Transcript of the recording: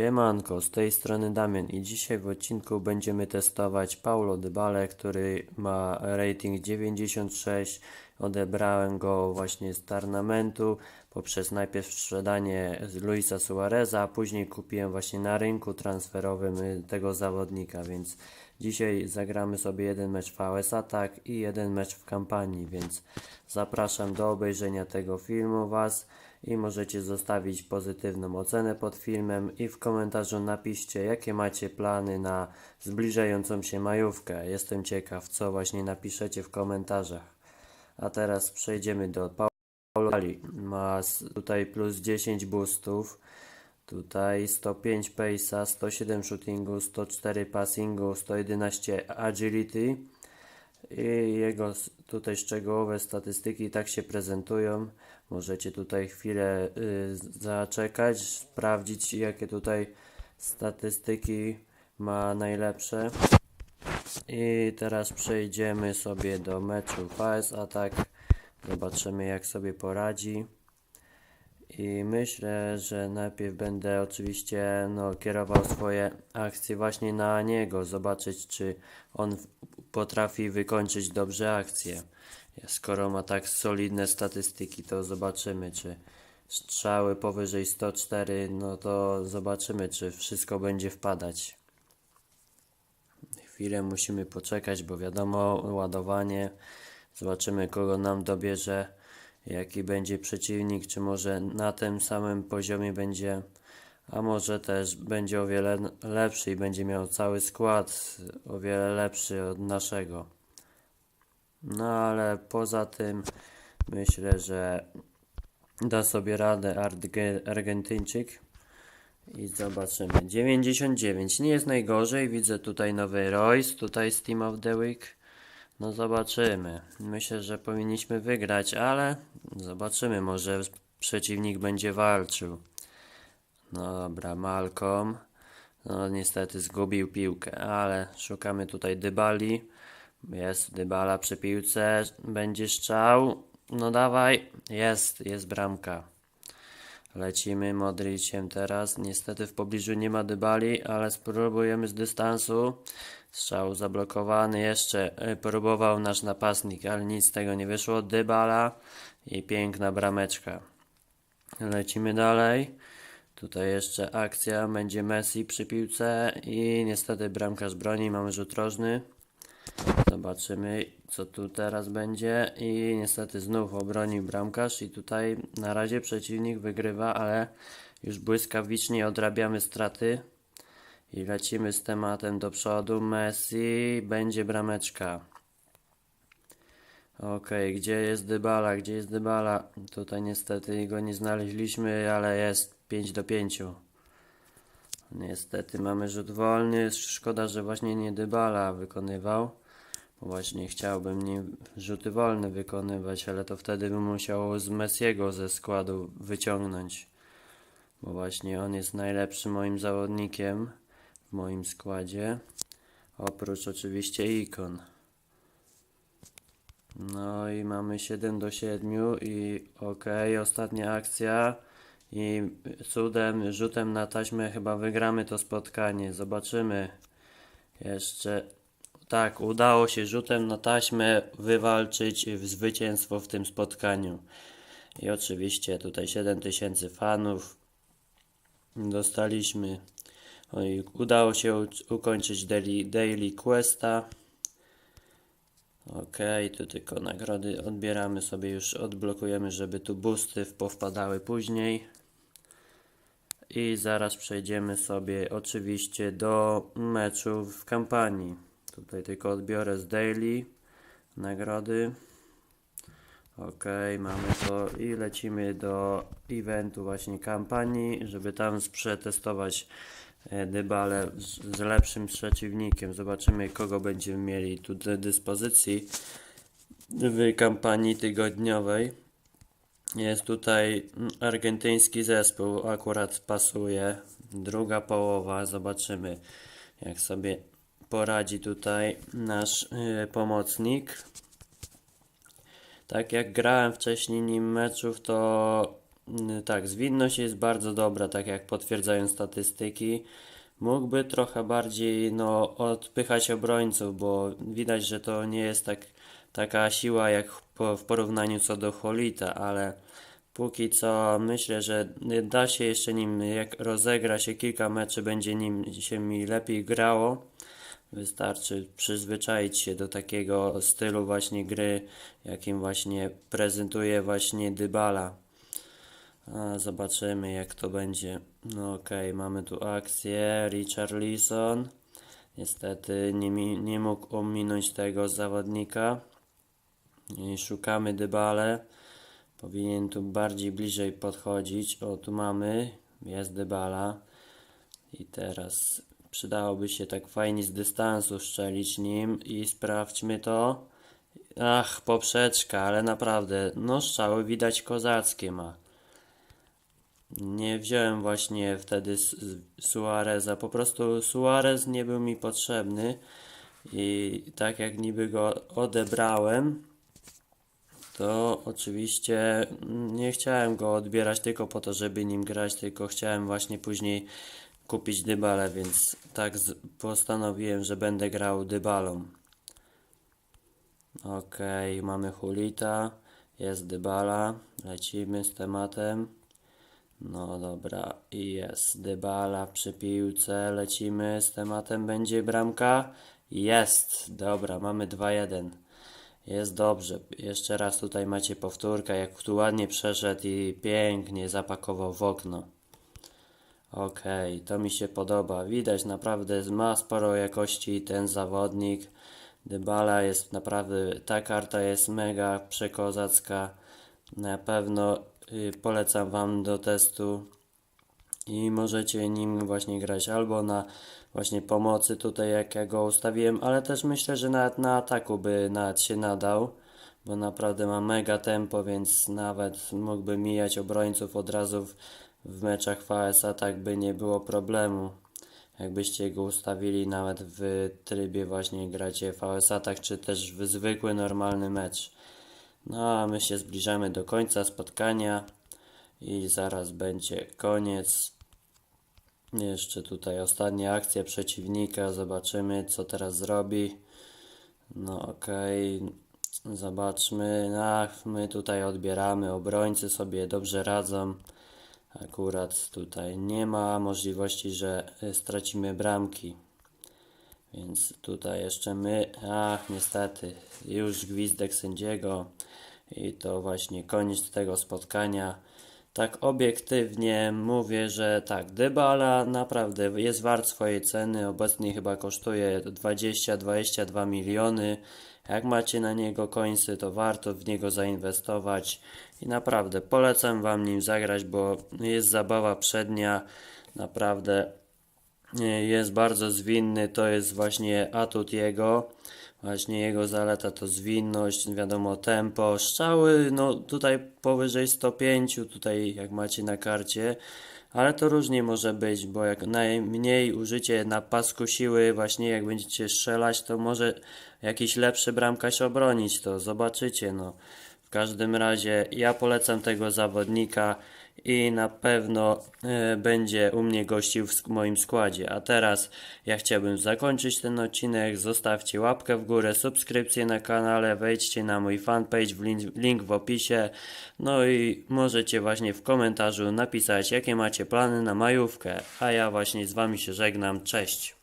Siemanko, z tej strony Damian i dzisiaj w odcinku będziemy testować Paulo Dybale, który ma rating 96. Odebrałem go właśnie z Tarnamentu poprzez najpierw sprzedanie z Luisa Suareza, a później kupiłem właśnie na rynku transferowym y, tego zawodnika, więc dzisiaj zagramy sobie jeden mecz w AS Attack i jeden mecz w kampanii, więc zapraszam do obejrzenia tego filmu Was i możecie zostawić pozytywną ocenę pod filmem i w komentarzu napiszcie jakie macie plany na zbliżającą się majówkę. Jestem ciekaw co właśnie napiszecie w komentarzach. A teraz przejdziemy do Paulo. Ma tutaj plus 10 boostów. Tutaj 105 pace'a, 107 shootingu, 104 passingu, 111 agility. I jego tutaj szczegółowe statystyki tak się prezentują. Możecie tutaj chwilę y, zaczekać, sprawdzić jakie tutaj statystyki ma najlepsze. I teraz przejdziemy sobie do meczu VS Attack. Zobaczymy jak sobie poradzi. I myślę, że najpierw będę oczywiście no, kierował swoje akcje właśnie na niego, zobaczyć czy on potrafi wykończyć dobrze akcje. Skoro ma tak solidne statystyki, to zobaczymy czy strzały powyżej 104, no to zobaczymy czy wszystko będzie wpadać. Chwilę musimy poczekać, bo wiadomo, ładowanie. Zobaczymy, kogo nam dobierze, jaki będzie przeciwnik, czy może na tym samym poziomie będzie, a może też będzie o wiele lepszy i będzie miał cały skład o wiele lepszy od naszego. No ale poza tym myślę, że da sobie radę Arge- Argentyńczyk. I zobaczymy. 99 nie jest najgorzej. Widzę tutaj nowy Royce, tutaj z Team of the Week. No zobaczymy. Myślę, że powinniśmy wygrać, ale zobaczymy. Może przeciwnik będzie walczył. No dobra, Malcolm. No niestety zgubił piłkę, ale szukamy tutaj Dybali. Jest Dybala przy piłce. Będzie strzał. No dawaj. Jest, jest bramka. Lecimy Modriciem teraz. Niestety w pobliżu nie ma Dybali, ale spróbujemy z dystansu. Strzał zablokowany. Jeszcze y, próbował nasz napastnik, ale nic z tego nie wyszło. Dybala i piękna brameczka. Lecimy dalej. Tutaj jeszcze akcja. Będzie Messi przy piłce i niestety bramkarz broni. Mamy rzut rożny. Zobaczymy, co tu teraz będzie. I niestety znów obronił bramkarz. I tutaj na razie przeciwnik wygrywa, ale już błyskawicznie odrabiamy straty. I lecimy z tematem do przodu. Messi, będzie brameczka. Okej, gdzie jest Dybala? Gdzie jest Dybala? Tutaj niestety go nie znaleźliśmy, ale jest 5 do 5. Niestety mamy rzut wolny. Szkoda, że właśnie nie Dybala wykonywał. Bo Właśnie chciałbym nim rzuty wolne wykonywać, ale to wtedy bym musiał z Messiego ze składu wyciągnąć. Bo właśnie on jest najlepszym moim zawodnikiem w moim składzie. Oprócz oczywiście ikon. No i mamy 7 do 7 i okej, ostatnia akcja. I cudem, rzutem na taśmę chyba wygramy to spotkanie. Zobaczymy. Jeszcze tak, udało się rzutem na taśmę wywalczyć zwycięstwo w tym spotkaniu. I oczywiście tutaj 7000 fanów dostaliśmy. Oj, udało się ukończyć daily, daily questa. Okej, tu tylko nagrody odbieramy sobie już, odblokujemy, żeby tu boosty powpadały później. I zaraz przejdziemy sobie oczywiście do meczu w kampanii. Tutaj tylko odbiorę z daily nagrody. Okej, mamy to i lecimy do eventu właśnie kampanii, żeby tam przetestować e, Dybale z, z lepszym przeciwnikiem. Zobaczymy kogo będziemy mieli tu do dyspozycji w kampanii tygodniowej. Jest tutaj argentyński zespół, akurat pasuje. Druga połowa, zobaczymy jak sobie poradzi tutaj nasz y, pomocnik. Tak jak grałem wcześniej nim meczów, to mm, tak, zwinność jest bardzo dobra, tak jak potwierdzają statystyki. Mógłby trochę bardziej no, odpychać obrońców, bo widać, że to nie jest tak, taka siła jak po, w porównaniu co do Holita, ale póki co myślę, że da się jeszcze nim, jak rozegra się kilka meczy, będzie nim się mi lepiej grało. Wystarczy przyzwyczaić się do takiego stylu właśnie gry, jakim właśnie prezentuje właśnie Dybala. A, zobaczymy jak to będzie. No okej, mamy tu akcję. Richarlison. Niestety nie, mi, nie mógł ominąć tego zawodnika. Szukamy Dybale. Powinien tu bardziej bliżej podchodzić. O, tu mamy. Jest Dybala. I teraz przydałoby się tak fajnie z dystansu strzelić nim i sprawdźmy to. Ach, poprzeczka, ale naprawdę, no strzały widać kozackie ma. Nie wziąłem właśnie wtedy Su- Suareza, po prostu Suarez nie był mi potrzebny i tak jak niby go odebrałem, to oczywiście nie chciałem go odbierać tylko po to, żeby nim grać, tylko chciałem właśnie później kupić Dybalę, więc tak postanowiłem, że będę grał Dybalą. Okej, mamy Hulita, jest Dybala, lecimy z tematem. No dobra, i jest Dybala przy piłce, lecimy z tematem, będzie bramka? Jest, dobra, mamy 2-1. Jest dobrze, jeszcze raz tutaj macie powtórkę, jak tu ładnie przeszedł i pięknie zapakował w okno. Okej, to mi się podoba. Widać naprawdę ma sporo jakości ten zawodnik. Dybala jest naprawdę, ta karta jest mega przekozacka. Na pewno y, polecam Wam do testu i możecie nim właśnie grać albo na właśnie pomocy tutaj jak ja go ustawiłem, ale też myślę, że nawet na ataku by nawet się nadał, bo naprawdę ma mega tempo, więc nawet mógłby mijać obrońców od razu w, w meczach VSA, tak by nie było problemu. Jakbyście go ustawili nawet w trybie właśnie gracie VSA, tak czy też w zwykły normalny mecz. No a my się zbliżamy do końca spotkania i zaraz będzie koniec. Jeszcze tutaj ostatnia akcja przeciwnika. Zobaczymy, co teraz zrobi. No okej. Zobaczmy. Ach, my tutaj odbieramy. Obrońcy sobie dobrze radzą. Akurat tutaj nie ma możliwości, że y, stracimy bramki. Więc tutaj jeszcze my. Ach, niestety. Już gwizdek sędziego. I to właśnie koniec tego spotkania. Tak obiektywnie mówię, że tak, Dybala naprawdę jest wart swojej ceny. Obecnie chyba kosztuje 20-22 miliony. Jak macie na niego końcy, to warto w niego zainwestować. I naprawdę polecam Wam nim zagrać, bo jest zabawa przednia. Naprawdę nie, jest bardzo zwinny, to jest właśnie atut jego. Właśnie jego zaleta to zwinność, wiadomo, tempo, strzały, no tutaj powyżej 105, tutaj jak macie na karcie, ale to różnie może być, bo jak najmniej użycie na pasku siły, właśnie jak będziecie strzelać, to może jakiś lepszy bramkarz obronić to, zobaczycie, no. W każdym razie ja polecam tego zawodnika i na pewno e, będzie u mnie gościł w moim składzie. A teraz ja chciałbym zakończyć ten odcinek. Zostawcie łapkę w górę, subskrypcję na kanale, wejdźcie na mój fanpage, w link w opisie. No i możecie właśnie w komentarzu napisać, jakie macie plany na majówkę. A ja właśnie z Wami się żegnam. Cześć!